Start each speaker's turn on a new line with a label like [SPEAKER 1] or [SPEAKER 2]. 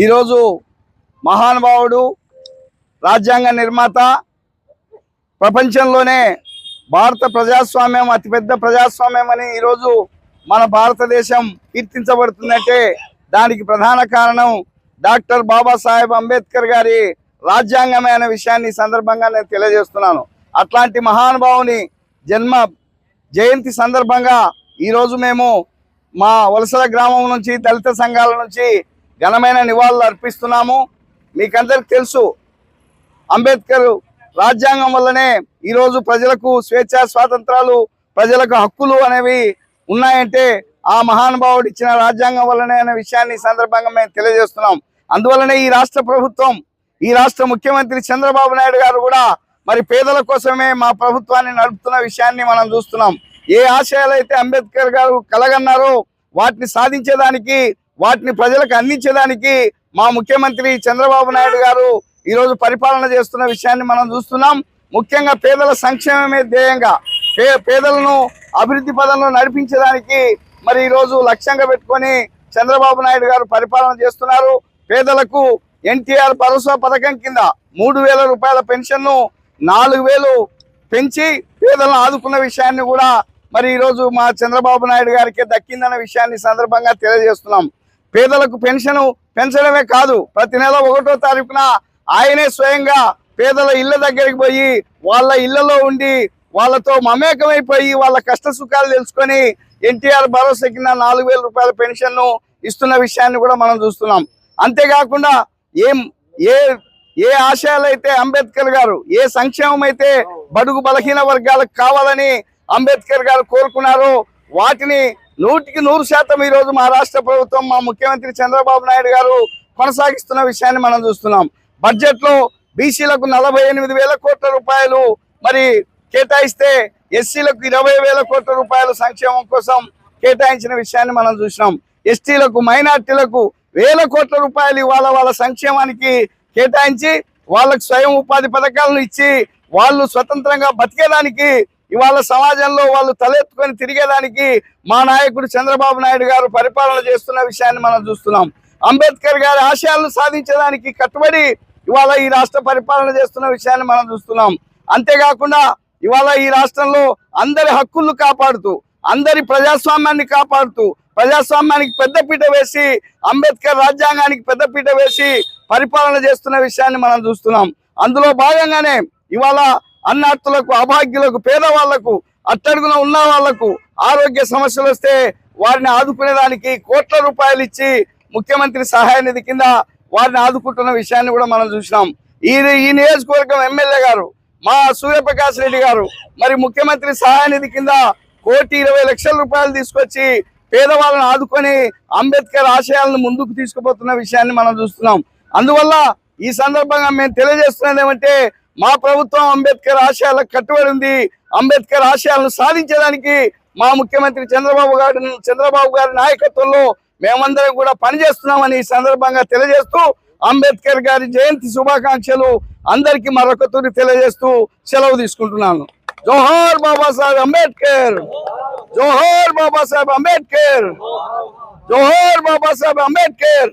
[SPEAKER 1] ఈరోజు మహానుభావుడు రాజ్యాంగ నిర్మాత ప్రపంచంలోనే భారత ప్రజాస్వామ్యం అతిపెద్ద ప్రజాస్వామ్యం అని ఈరోజు మన భారతదేశం కీర్తించబడుతుందంటే దానికి ప్రధాన కారణం డాక్టర్ బాబాసాహెబ్ అంబేద్కర్ గారి రాజ్యాంగమే అనే విషయాన్ని సందర్భంగా నేను తెలియజేస్తున్నాను. అట్లాంటి మహానుభావుని జన్మ జయంతి సందర్భంగా ఈరోజు మేము మా వలసల గ్రామం నుంచి దళిత సంఘాల నుంచి ఘనమైన నివాళులు అర్పిస్తున్నాము. మీకందరికి తెలుసు అంబేద్కర్ రాజ్యాంగం వల్లనే ఈరోజు ప్రజలకు స్వేచ్ఛ స్వాతంత్రాలు ప్రజలకు హక్కులు అనేవి ఉన్నాయంటే ఆ మహానుభావుడు ఇచ్చిన రాజ్యాంగం వల్లనే అనే విషయాన్ని సందర్భంగా మేము తెలియజేస్తున్నాం. అందువల్లనే ఈ రాష్ట్ర ప్రభుత్వం ఈ రాష్ట్ర ముఖ్యమంత్రి చంద్రబాబు నాయుడు గారు కూడా మరి పేదల కోసమే మా ప్రభుత్వాన్ని నడుపుతున్న విషయాన్ని మనం చూస్తున్నాం. ఏ ఆశయాలు అయితే అంబేద్కర్ గారు కలగన్నారో వాటిని సాధించేదానికి వాటిని ప్రజలకు అందించడానికి మా ముఖ్యమంత్రి చంద్రబాబు నాయుడు గారు ఈరోజు పరిపాలన చేస్తున్న విషయాన్ని మనం చూస్తున్నాం. ముఖ్యంగా పేదల సంక్షేమమే ధ్యేయంగా పే పేదలను అభివృద్ధి పదంలో నడిపించడానికి మరి ఈరోజు లక్ష్యంగా పెట్టుకొని చంద్రబాబు నాయుడు గారు పరిపాలన చేస్తున్నారు. పేదలకు ఎన్టీఆర్ భరోసా పథకం కింద మూడు వేల రూపాయల పెన్షన్ను నాలుగు వేలు పెంచి పేదలను ఆదుకున్న విషయాన్ని కూడా మరి ఈరోజు మా చంద్రబాబు నాయుడు గారికి దక్కిందన్న విషయాన్ని సందర్భంగా తెలియజేస్తున్నాం. పేదలకు పెన్షన్ పెంచడమే కాదు ప్రతి నెల ఒకటో తారీఖున ఆయనే స్వయంగా పేదల ఇళ్ళ దగ్గరికి పోయి వాళ్ళ ఇళ్ళలో ఉండి వాళ్ళతో మమేకమైపోయి వాళ్ళ కష్ట సుఖాలు తెలుసుకొని ఎన్టీఆర్ భరోసా కింద నాలుగు వేల రూపాయల పెన్షన్ను ఇస్తున్న విషయాన్ని కూడా మనం చూస్తున్నాం. అంతేకాకుండా ఏం ఏ ఏ ఆశయాలు అయితే అంబేద్కర్ గారు ఏ సంక్షేమం అయితే బడుగు బలహీన వర్గాలకు కావాలని అంబేద్కర్ గారు కోరుకున్నారో వాటిని నూటికి నూరు శాతం ఈ రోజు మా రాష్ట్ర ప్రభుత్వం మా ముఖ్యమంత్రి చంద్రబాబు నాయుడు గారు కొనసాగిస్తున్న విషయాన్ని మనం చూస్తున్నాం. బడ్జెట్లో బీసీలకు నలభై ఎనిమిది వేల కోట్ల రూపాయలు మరి కేటాయిస్తే ఎస్సీలకు ఇరవై వేల కోట్ల రూపాయలు సంక్షేమం కోసం కేటాయించిన విషయాన్ని మనం చూసినాం. ఎస్టీలకు మైనార్టీలకు వేల కోట్ల రూపాయలు ఇవాళ వాళ్ళ సంక్షేమానికి కేటాయించి వాళ్ళకు స్వయం ఉపాధి పథకాలను ఇచ్చి వాళ్ళు స్వతంత్రంగా బతికేదానికి ఇవాళ సమాజంలో వాళ్ళు తలెత్తుకొని తిరిగేదానికి మా నాయకుడు చంద్రబాబు నాయుడు గారు పరిపాలన చేస్తున్న విషయాన్ని మనం చూస్తున్నాం. అంబేద్కర్ గారి ఆశయాలను సాధించడానికి కట్టుబడి ఇవాళ ఈ రాష్ట్ర పరిపాలన చేస్తున్న విషయాన్ని మనం చూస్తున్నాం. అంతేకాకుండా ఇవాళ ఈ రాష్ట్రంలో అందరి హక్కులను కాపాడుతూ అందరి ప్రజాస్వామ్యాన్ని కాపాడుతూ ప్రజాస్వామ్యానికి పెద్దపీట వేసి అంబేద్కర్ రాజ్యాంగానికి పెద్దపీట వేసి పరిపాలన చేస్తున్న విషయాన్ని మనం చూస్తున్నాం. అందులో భాగంగానే ఇవాళ అన్నార్థులకు అభాగ్యులకు పేదవాళ్ళకు అట్టడుగున ఉన్న వాళ్ళకు ఆరోగ్య సమస్యలు వస్తే వారిని ఆదుకునేదానికి కోట్ల రూపాయలు ఇచ్చి ముఖ్యమంత్రి సహాయ నిధి కింద వారిని ఆదుకుంటున్న విషయాన్ని కూడా మనం చూసినాం. ఈ ఈ నియోజకవర్గం ఎమ్మెల్యే గారు మా సూర్యప్రకాష్ రెడ్డి గారు మరి ముఖ్యమంత్రి సహాయ నిధి కింద కోటి ఇరవై లక్షల రూపాయలు తీసుకొచ్చి పేదవాళ్ళని ఆదుకొని అంబేద్కర్ ఆశయాలను ముందుకు తీసుకుపోతున్న విషయాన్ని మనం చూస్తున్నాం. అందువల్ల ఈ సందర్భంగా మేము తెలియజేస్తున్నది ఏమంటే మా ప్రభుత్వం అంబేద్కర్ ఆశయాలకు కట్టుబడి ఉంది. అంబేద్కర్ ఆశయాలను సాధించడానికి మా ముఖ్యమంత్రి చంద్రబాబు గారి చంద్రబాబు గారి నాయకత్వంలో మేమందరం కూడా పనిచేస్తున్నామని ఈ సందర్భంగా తెలియజేస్తూ అంబేద్కర్ గారి జయంతి శుభాకాంక్షలు అందరికీ మరొక తూరి తెలియజేస్తూ సెలవు తీసుకుంటున్నాను. జోహార్ బాబాసాహెబ్ అంబేద్కర్! జోహార్ బాబాసాహెబ్ అంబేద్కర్! జోహార్ బాబాసాహెబ్ అంబేద్కర్!